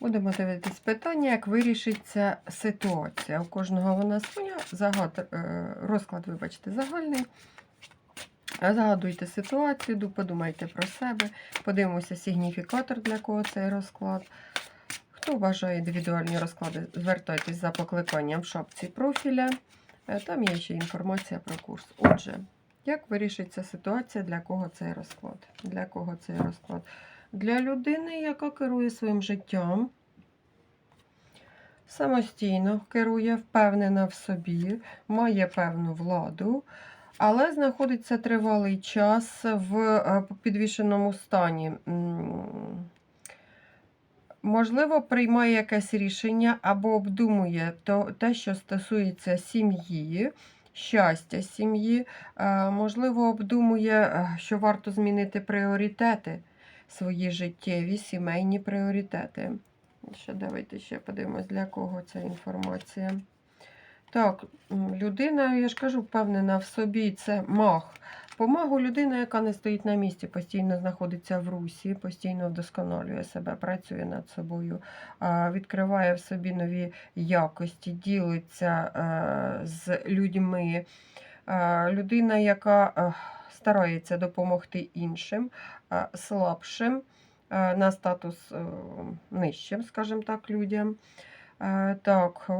Будемо дивитись питання, як вирішиться ситуація. У кожного вона своя. Загад, е, розклад, вибачте, загальний. Загадуйте ситуацію, подумайте про себе. Подивимося сигніфікатор, для кого цей розклад. Хто бажає індивідуальні розклади, звертайтесь за покликанням в шапці профіля. Е, Там є ще інформація про курс. Отже, як вирішиться ситуація, для кого цей розклад? Для кого цей розклад? Для людини, яка керує своїм життям, самостійно керує, впевнена в собі, має певну владу, але знаходиться тривалий час в е, підвішеному стані. Можливо, приймає якесь рішення або обдумує те, що стосується сім'ї, щастя сім'ї. Е, Можливо, обдумує, е, що варто змінити пріоритети свої життєві, сімейні пріоритети. Ще давайте ще подивимось, для кого ця інформація. Так, людина, я ж кажу, впевнена в собі, це маг. По магу людина, яка не стоїть на місці, постійно знаходиться в русі, постійно вдосконалює себе, працює над собою, відкриває в собі нові якості, ділиться е, з людьми. Е, Людина, яка е, старається допомогти іншим, слабшим, на статус нижчим, скажімо так, людям. Так,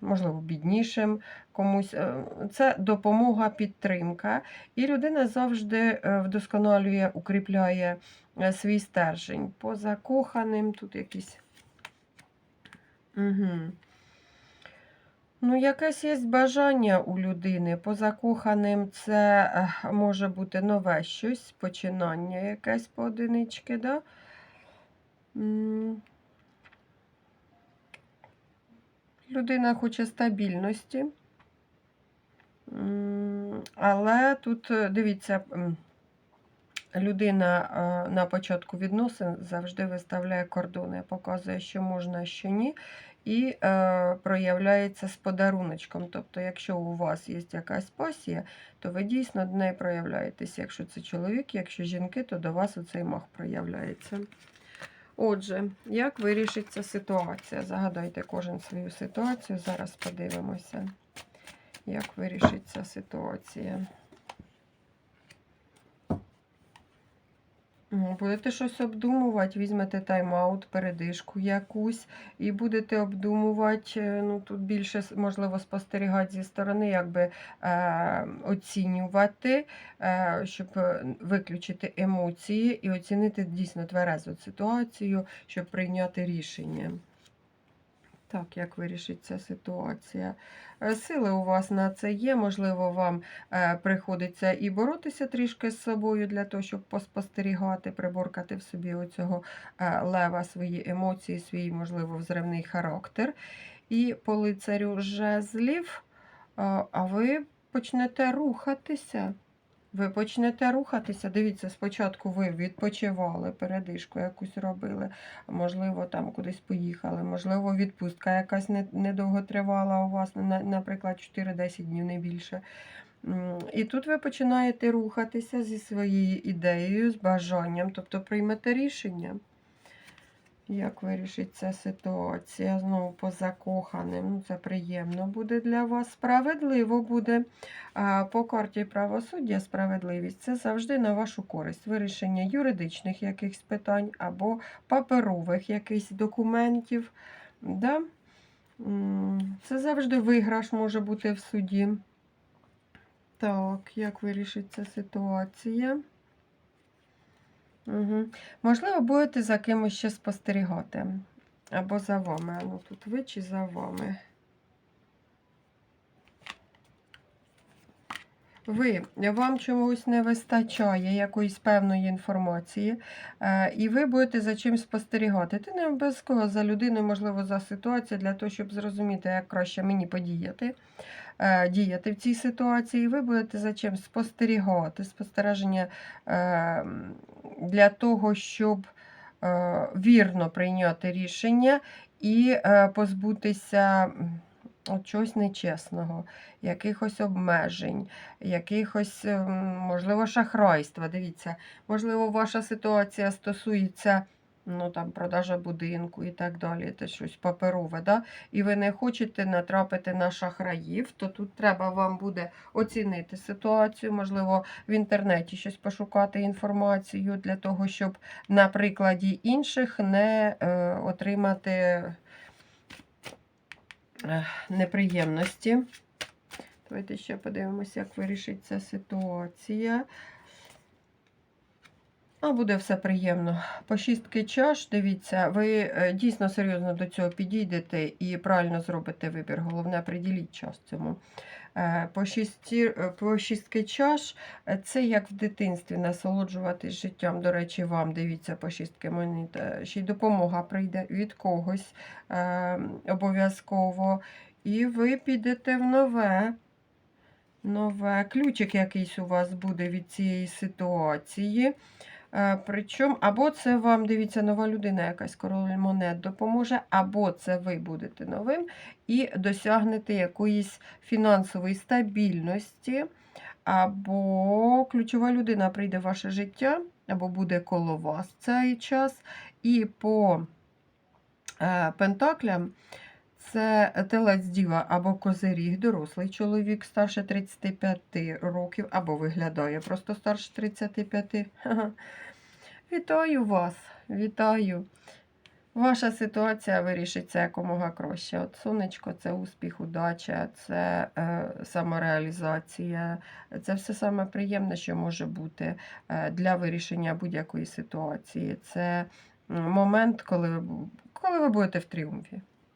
можливо, біднішим комусь. Е, Це допомога, підтримка. І людина завжди е, вдосконалює, укріпляє е, свій стержень. По закоханим тут якісь. Угу. Ну, якесь є бажання у людини. По закоханим це може бути нове щось, починання якесь по одинички, да? Людина хоче стабільності. Але тут, е, дивіться, людина е, на початку відносин завжди виставляє кордони, показує, що можна, що ні, і е, проявляється з подаруночком. Тобто, якщо у вас є якась пасія, то ви дійсно до неї проявляєтеся. Якщо це чоловік, якщо жінки, то до вас оцей мах проявляється. Отже, як вирішиться ситуація? Загадайте кожен свою ситуацію. Зараз подивимося, як вирішиться ситуація. Будете щось обдумувати, візьмете тайм-аут, передишку якусь, і будете обдумувати, е, ну тут більше, можливо, спостерігати зі сторони, якби е, оцінювати, е, щоб е, виключити емоції і оцінити дійсно тверезу ситуацію, щоб прийняти рішення. Так, як вирішиться ситуація? Е, Сили у вас на це є, можливо, вам е, приходиться і боротися трішки з собою для того, щоб поспостерігати, приборкати в собі оцього е, лева свої емоції, свій, можливо, взривний характер. І по лицарю жезлів, а ви почнете рухатися. Ви почнете рухатися. Дивіться, спочатку ви відпочивали, передишку якусь робили, можливо, там кудись поїхали, можливо, відпустка якась недовго тривала у вас, наприклад, 4-10 днів, не більше. І тут ви починаєте рухатися зі своєю ідеєю, з бажанням, тобто приймете рішення. Як вирішиться ситуація? Знову по закоханим. Ну, це приємно буде для вас. Справедливо буде. По карті правосуддя справедливість це завжди на вашу користь. Вирішення юридичних якихось питань або паперових якихось документів. Да? Це завжди виграш може бути в суді. Так, як вирішиться ситуація? Угу. Можливо, будете за кимось ще спостерігати. Або за вами. Ну, тут ви чи за вами. Ви, вам чогось не вистачає якоїсь певної інформації, е, і ви будете за чим спостерігати. Ти не обов'язково за людиною, можливо, за ситуацією, для того, щоб зрозуміти, як краще мені подіяти, е, діяти в цій ситуації. Ви будете за чим спостерігати, спостереження е, для того, щоб вірно прийняти рішення і позбутися чогось нечесного, якихось обмежень, якихось, ем, можливо, шахрайства. Дивіться, можливо, ваша ситуація стосується ну там продажа будинку і так далі, це щось паперове, да? і ви не хочете натрапити на шахраїв, то тут треба вам буде оцінити ситуацію, можливо, в інтернеті щось пошукати інформацію для того, щоб на прикладі інших не е, отримати неприємності. Давайте ще подивимося, як вирішиться ситуація. А буде все приємно. По шістки чаш, дивіться, ви е, дійсно серйозно до цього підійдете і правильно зробите вибір. Головне, приділіть час цьому. Е, По, шісті, е, по шістки чаш це як в дитинстві насолоджуватись життям. До речі, вам дивіться по шістки монет. Ще й допомога прийде від когось обов'язково. І ви підете в нове. Нове ключик якийсь у вас буде від цієї ситуації. Е, Причому, або це вам, дивіться, нова людина, якась король монет допоможе, або це ви будете новим і досягнете якоїсь фінансової стабільності, або ключова людина прийде в ваше життя, або буде коло вас цей час. І по е, пентаклям це телець діва або козиріг, дорослий чоловік старше 35 років, або виглядає просто старше 35. Вітаю вас, вітаю. Ваша ситуація вирішиться якомога краще. От сонечко це успіх, удача, це е, самореалізація. Це все саме приємне, що може бути е, для вирішення будь-якої ситуації. Це момент, коли ви, коли ви будете в тріумфі.